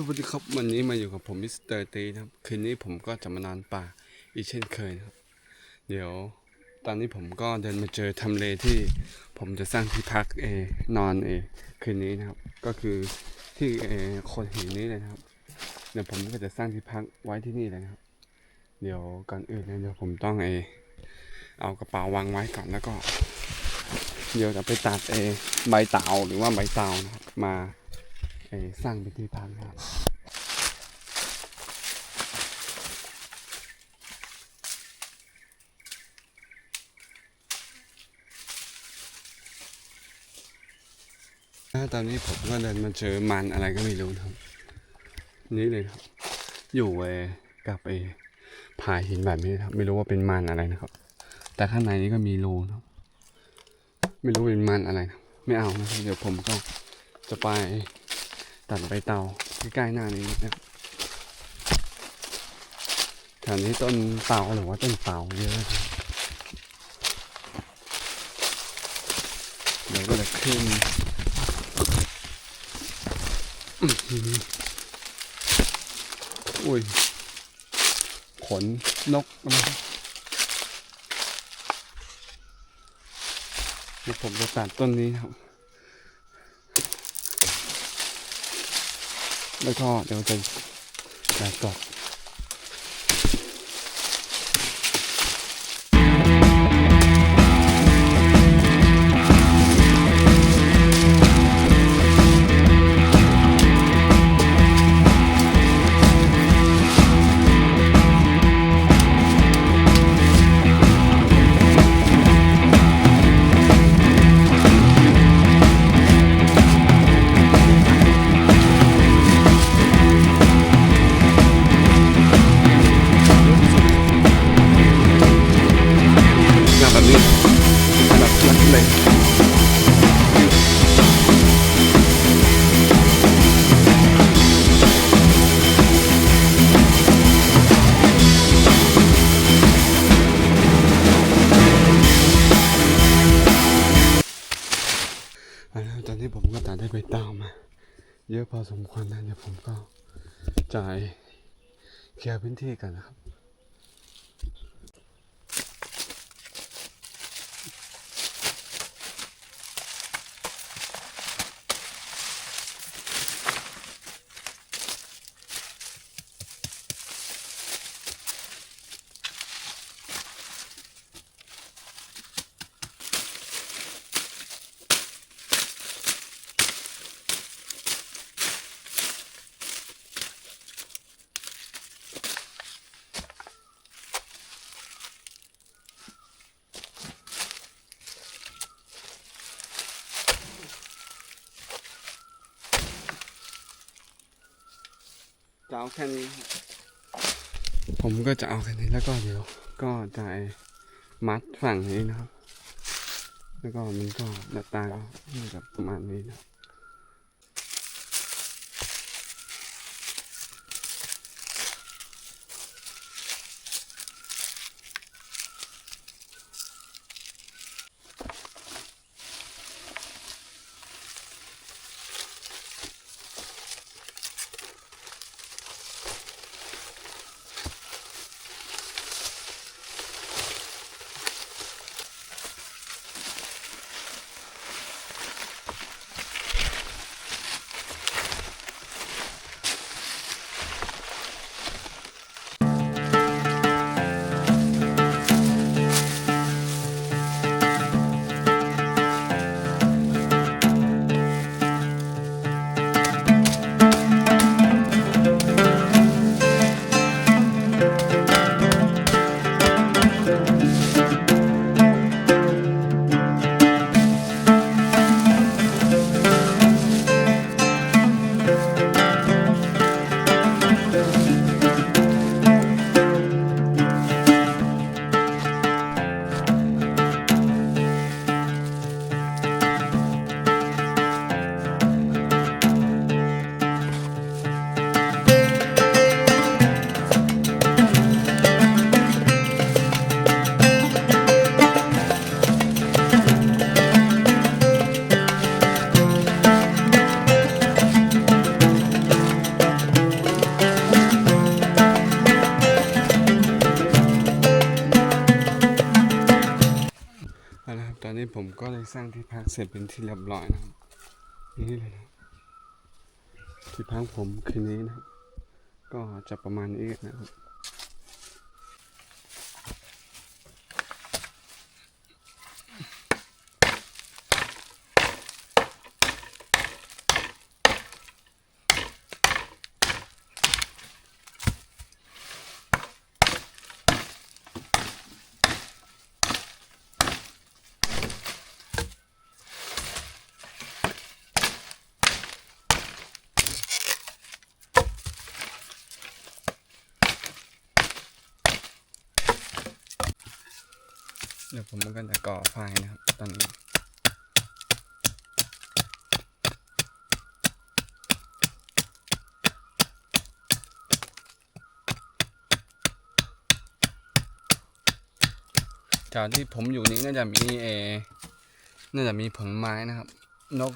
สวัสดีครับวันนี้มาอยู่กับผมมิสเตอร์ตีนะครับคืนนี้ผมก็จะมานอนป่าอีกเช่นเคยนะครับ เดี๋ยวตอนนี้ผมก็เดินมาเจอทำเลที่ผมจะสร้างที่พักเอนอนเอคืนนี้นะครับ ก็คือที่เอคนหินนี้เลยนะครับ เดี๋ยวผมก็จะสร้างที่พักไว้ที่นี่เลยนะครับ เดี๋ยวก่อนอื่นเนี่ยเดี๋ยวผมต้องเอเอากระเป๋าวางไว้ก่อนแล้วก็ เดี๋ยวจะไปตัดเอใบเตาหรือว่าใบเตานะครับมา เอสร้างเป็นที่พักนะครับตอนนี้ผมก็เดินมาเจอมันอะไรก็ไม่รู้นะครับ นี่เลยครับ อยู่เอกับเอผาหินแบบนี้ครับ ไม่รู้ว่าเป็นมันอะไรนะครับ แต่ข้างในนี้ก็มีรูนะครับไม่รู้เป็นมันอะไรนะไม่เอานะครับเดี๋ยวผมก็จะไป ตัดใบเตาใกล้ๆหน้านี้นะครับแถวนี้ต้นเตาหรือว่าต้นเตาเยอะเดี๋ยวก็จะขึ้นอุ้ยขนนกนะครับเดี๋ยวผมจะตัดต้นนี้ครับ แล้วก็เดี๋ยวจะจะกกรอบ พอสมควรนะเดี๋ยวผมก็จ่ายเคลียร์พื้นที่กันนะครับ จะเอาแค่นี้ครับผมก็จะเอาแค่นี้แล้วก็เดี๋ยว ก็จะมัดฝั่งนี้นะครับ แล้วก็มันก็หน้าตาก็แบบประมาณนี้นะ ร็จเป็นที่เรียบร้อยนะครับนี่เลยนะที่พักผมคืนนี้นะครับ ก็จะประมาณนี้นะครับ ดี๋ยวผมก็จะก่อไฟนะครับ ตอนนี้จากที่ผมอยู่นี้น่าจะมีเออน่าจะมีผลไม้นะครับ นก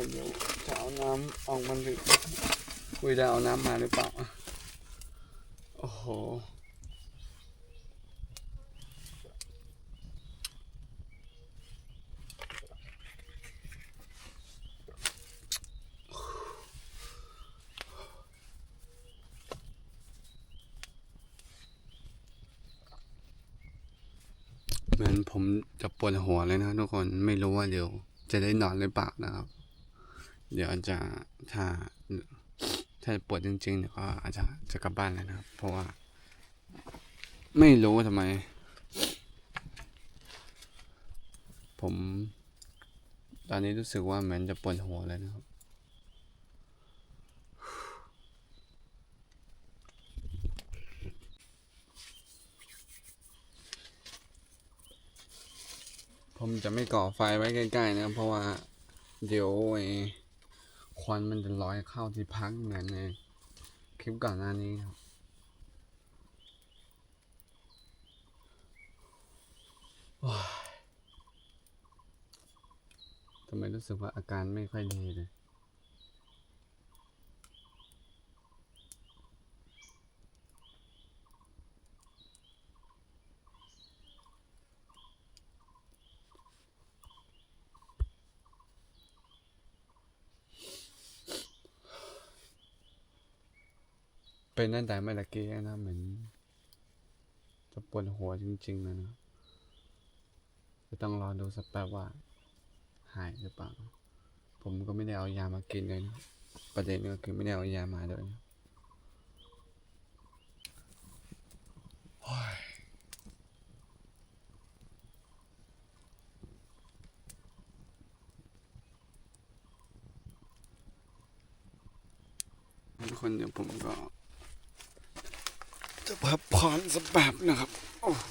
เดี๋ยวเดี๋ยวจะเอาน้ำออกมาหรือคุยได้เอาน้ำมาหรือเปล่า โอ้โหเหมือนผมจะปวดหัวเลยนะทุกคนไม่รู้ว่าเดี๋ยวจะได้นอนหรือเปล่านะครับ เดี๋ยวจะถ้าถ้าปวดจริงๆเดี๋ยวก็อาจจะจะกลับบ้านแล้วนะครับ เพราะว่า ไม่รู้ทำไม ผม ตอนนี้รู้สึกว่าเหมือนจะปวดหัวเลยนะครับผมจะไม่ก่อไฟไว้ใกล้ๆนะ เพราะว่า เดี๋ยวไอ ควันมันจะลอยเข้าที่พักเหมือนในคลิปก่อนหน้านี้ครับว้าทำไมรู้สึกว่าอาการไม่ค่อยดีเลย เป็นตั้งแต่เมื่อกี้นะเหมือนจะปวดหัวจริงๆเลยนะจะต้องรอดูสักแป๊บว่า หายหรือเปล่า ผมก็ไม่ได้เอายามากินเลยนะประเด็นก็คือไม่ได้เอายามาด้วยนะโอ้ยทุกคนเดี๋ยวผมก็ พับผ่อนสักแบบนะครับ โอ้โห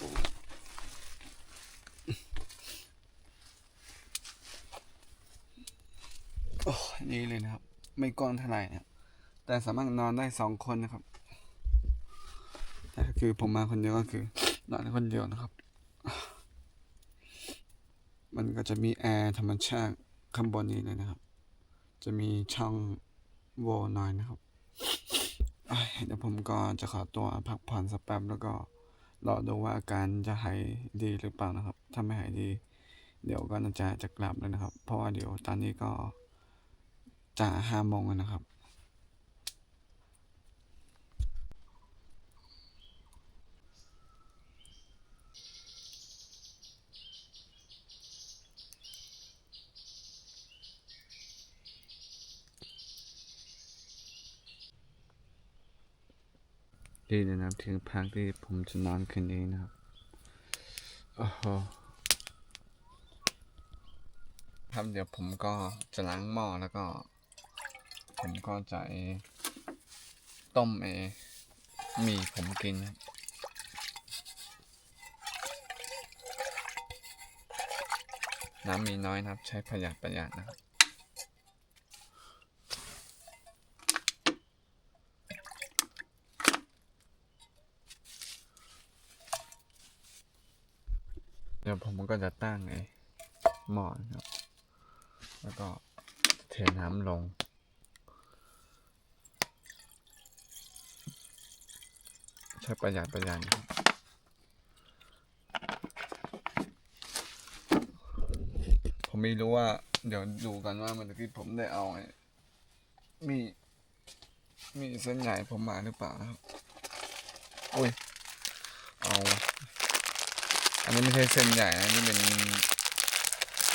โอ้นี่เลยนะครับ ไม่กว้างเท่าไหร่นะแต่สามารถนอนได้สองคนนะครับ แต่คือผมมาคนเดียวก็คือนอนคนเดียวนะครับ มันก็จะมีแอร์ธรรมชาติข้างบนนี้เลยนะครับ จะมีช่องโว่หน่อยนะครับ เดี๋ยวผมก็จะขอตัวพักผ่อนสักแป๊บแล้วก็รอดูว่าอาการจะหายดีหรือเปล่านะครับ ถ้าไม่หายดี เดี๋ยวก็น่าจะจะกลับแล้วนะครับ เพราะว่าเดี๋ยวตอนนี้ก็จะห้าโมงนะครับ ดีเลยนะครับถึงพักที่ผมจะนอนคืนนี้นะครับโอ้โหครับเดี๋ยวผมก็จะล้างหม้อแล้วก็ ผมก็จะต้มเอมีผมกินครับน้ำมีน้อยนะครับ ใช้ประหยัดประหยัดนะครับ ดี๋ยวผมก็จะตั้งไอ้หมอนครับ แล้วก็เทน้ำลง ใช้ประหยัดประหยัดครับผมไม่รู้ว่า เดี๋ยวดูกันว่าเมันที่ผมได้เอาไอ้มี มีเส้นใหญ่ผมมาหรือเปล่าครับโอ้ย อันนี้ไม่ใช่เส้นใหญ่นะนี่เป็น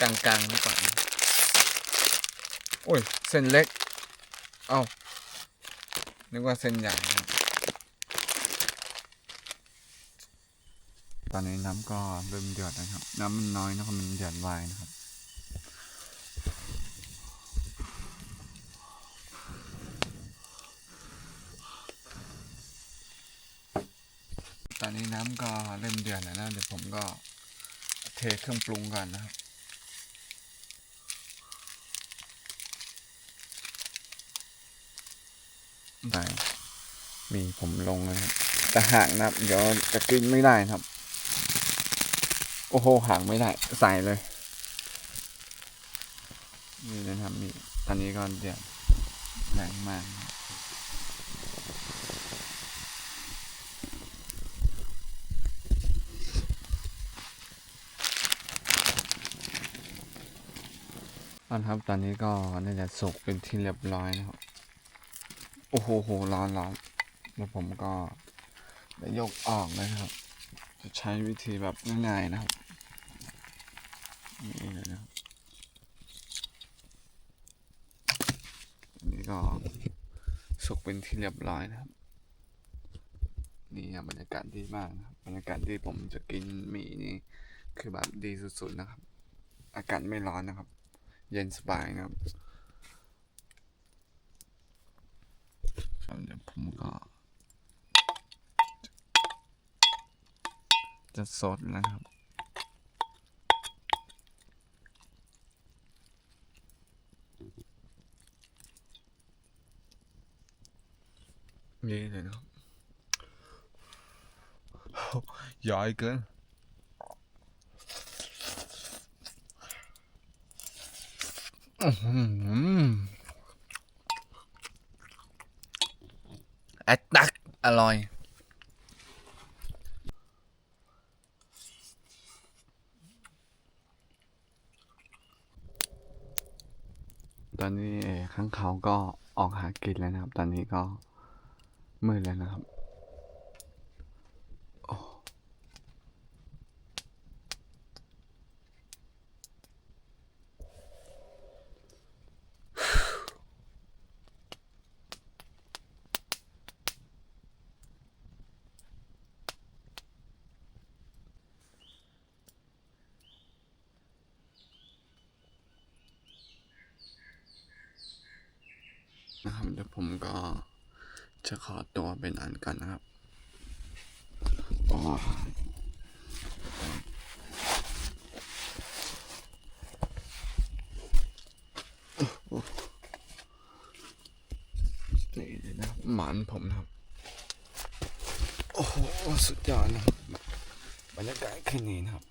กลางๆหรือเปล่าโอ้ย เส้นเล็ก เอานึกว่าเส้นใหญ่ ตอนนี้น้ำก็เริ่มเดือดนะครับ น้ำมันน้อยนะครับมันเดือดไวนะครับ ตอนนี้น้ำก็เริ่มเดือดแล้วนะเดี๋ยว ผมก็เทเครื่องปรุงก่อนนะครับ ได้ มีผมลงนะครับแต่ห่างนะครับ เดี๋ยวจะกินไม่ได้นะครับ โอ้โหห่างไม่ได้ ใส่เลย นี่นะครับนี่ตอนนี้ก็เดือดแรงมากนะครับ เอาละครับตอนนี้ก็น่าจะสุกเป็นที่เรียบร้อยนะครับ โอ้โหโหร้อนร้อนแล้วผมก็จะยกออกนะครับ จะใช้วิธีแบบง่ายๆนะครับนี่เลยนะครับนนี้ก็สุกเป็นที่เรียบร้อยนะครับ นี่บบรรยากาศดีมากนะครับบรรยากาศที่ผมจะกินหมี่นี่คือแบบดีสุดๆนะครับ อากาศไม่ร้อนนะครับ เย็นสบายนะครับครับเดี๋ยวผมก็จะสดแล้วครับ นี่เลยนะครับโอ้ใหญ่เกิน อัดตัก อร่อย ตอนนี้เอข้างเขาก็ออกหากินแล้วนะครับ ตอนนี้ก็มืดแล้วนะครับโอ้นะครับเดี๋ยว ผมก็จะขอตัวไปนอนก่อนนะครับอ๋อนี่เลยนะครับหมอนผมนะครับ โอ้โห สุดยอดนะครับบรรยากาศคืนนี้นะครับ